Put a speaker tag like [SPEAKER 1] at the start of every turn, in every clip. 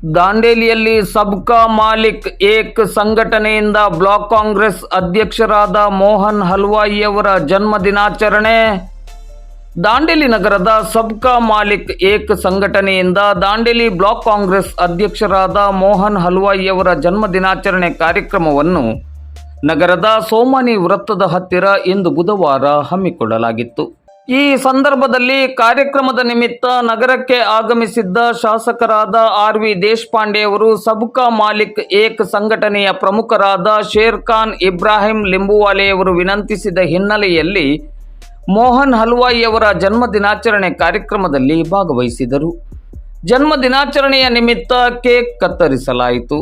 [SPEAKER 1] ದಾಂಡೇಲಿಯಲ್ಲಿ ಸಬ್ಕಾ ಮಾಲಿಕ್ ಏಕ್ ಸಂಘಟನೆಯಿಂದ ಬ್ಲಾಕ್ ಕಾಂಗ್ರೆಸ್ ಅಧ್ಯಕ್ಷರಾದ ಮೋಹನ್ ಹಲ್ವಾಯಿಯವರ ಜನ್ಮ ದಿನಾಚರಣೆ. ದಾಂಡೇಲಿ ನಗರದ ಸಬ್ಕಾ ಮಾಲಿಕ್ ಏಕ್ ಸಂಘಟನೆಯಿಂದ ದಾಂಡೇಲಿ ಬ್ಲಾಕ್ ಕಾಂಗ್ರೆಸ್ ಅಧ್ಯಕ್ಷರಾದ ಮೋಹನ್ ಹಲ್ವಾಯಿಯವರ ಜನ್ಮ ದಿನಾಚರಣೆ ಕಾರ್ಯಕ್ರಮವನ್ನು ನಗರದ ಸೋಮಾನಿ ವೃತ್ತದ ಹತ್ತಿರ ಇಂದು ಬುಧವಾರ ಹಮ್ಮಿಕೊಳ್ಳಲಾಗಿತ್ತು. ಈ ಸಂದರ್ಭದಲ್ಲಿ ಕಾರ್ಯಕ್ರಮದ ನಿಮಿತ್ತ ನಗರಕ್ಕೆ ಆಗಮಿಸಿದ್ದ ಶಾಸಕರಾದ ಆರ್ ವಿ ದೇಶಪಾಂಡೆ ಅವರು ಸಬ್ಕಾ ಮಾಲಿಕ್ ಏಕ್ ಸಂಘಟನೆಯ ಪ್ರಮುಖರಾದ ಶೇರ್ ಖಾನ್ ಇಬ್ರಾಹಿಂ ಲಿಂಬುವಾಲೆಯವರು ವಿನಂತಿಸಿದ ಹಿನ್ನೆಲೆಯಲ್ಲಿ ಮೋಹನ್ ಹಲ್ವಾಯಿಯವರ ಜನ್ಮ ದಿನಾಚರಣೆ ಕಾರ್ಯಕ್ರಮದಲ್ಲಿ ಭಾಗವಹಿಸಿದರು. ಜನ್ಮ ದಿನಾಚರಣೆಯ ನಿಮಿತ್ತ ಕೇಕ್ ಕತ್ತರಿಸಲಾಯಿತು.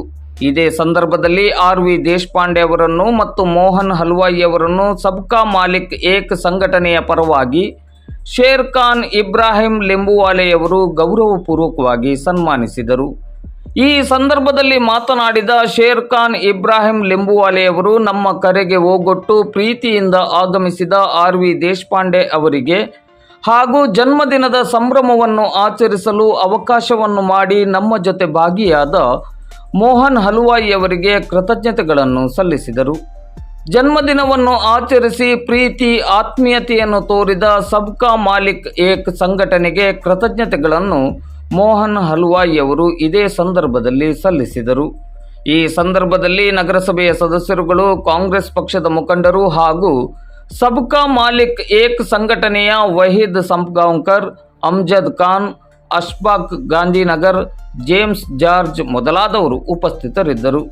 [SPEAKER 1] ಇದೇ ಸಂದರ್ಭದಲ್ಲಿ ಆರ್ ವಿ ದೇಶಪಾಂಡೆ ಅವರನ್ನು ಮತ್ತು ಮೋಹನ್ ಹಲ್ವಾಯಿ ಅವರನ್ನು ಸಬ್ಕಾ ಮಾಲಿಕ್ ಏಕ್ ಸಂಘಟನೆಯ ಪರವಾಗಿ ಶೇರ್ ಖಾನ್ ಇಬ್ರಾಹಿಂ ಲಿಂಬುವಾಲೆಯವರು ಗೌರವಪೂರ್ವಕವಾಗಿ ಸನ್ಮಾನಿಸಿದರು. ಈ ಸಂದರ್ಭದಲ್ಲಿ ಮಾತನಾಡಿದ ಶೇರ್ ಖಾನ್ ಇಬ್ರಾಹಿಂ ಲಿಂಬುವಾಲೆಯವರು ನಮ್ಮ ಕರೆಗೆ ಓಗೊಟ್ಟು ಪ್ರೀತಿಯಿಂದ ಆಗಮಿಸಿದ ಆರ್ ವಿ ದೇಶಪಾಂಡೆ ಅವರಿಗೆ ಹಾಗೂ ಜನ್ಮದಿನದ ಸಂಭ್ರಮವನ್ನು ಆಚರಿಸಲು ಅವಕಾಶವನ್ನು ಮಾಡಿ ನಮ್ಮ ಜೊತೆ ಭಾಗಿಯಾದ ಮೋಹನ್ ಹಲುವಾಯಿಯವರಿಗೆ ಕೃತಜ್ಞತೆಗಳನ್ನು ಸಲ್ಲಿಸಿದರು. ಜನ್ಮದಿನವನ್ನು ಆಚರಿಸಿ ಪ್ರೀತಿ, ಆತ್ಮೀಯತೆಯನ್ನು ತೋರಿದ ಸಬ್ಕಾ ಮಾಲಿಕ್ ಏಕ್ ಸಂಘಟನೆಗೆ ಕೃತಜ್ಞತೆಗಳನ್ನು ಮೋಹನ್ ಹಲ್ವಾಯಿಯವರು ಇದೇ ಸಂದರ್ಭದಲ್ಲಿ ಸಲ್ಲಿಸಿದರು. ಈ ಸಂದರ್ಭದಲ್ಲಿ ನಗರಸಭೆಯ ಸದಸ್ಯರುಗಳು, ಕಾಂಗ್ರೆಸ್ ಪಕ್ಷದ ಮುಖಂಡರು ಹಾಗೂ ಸಬ್ಕಾ ಮಾಲಿಕ್ ಏಕ್ ಸಂಘಟನೆಯ ವಹೀದ್ ಸಂಪ್ಗಾಂವ್ಕರ್, ಅಮ್ಜದ್ ಖಾನ್ ಅಶ್ಫಾಕ್ ಗಾಂಧಿನಗರ್ ಜೇಮ್ಸ್ ಜಾರ್ಜ್ ಮೊದಲಾದವರು ಉಪಸ್ಥಿತರಿದ್ದರು.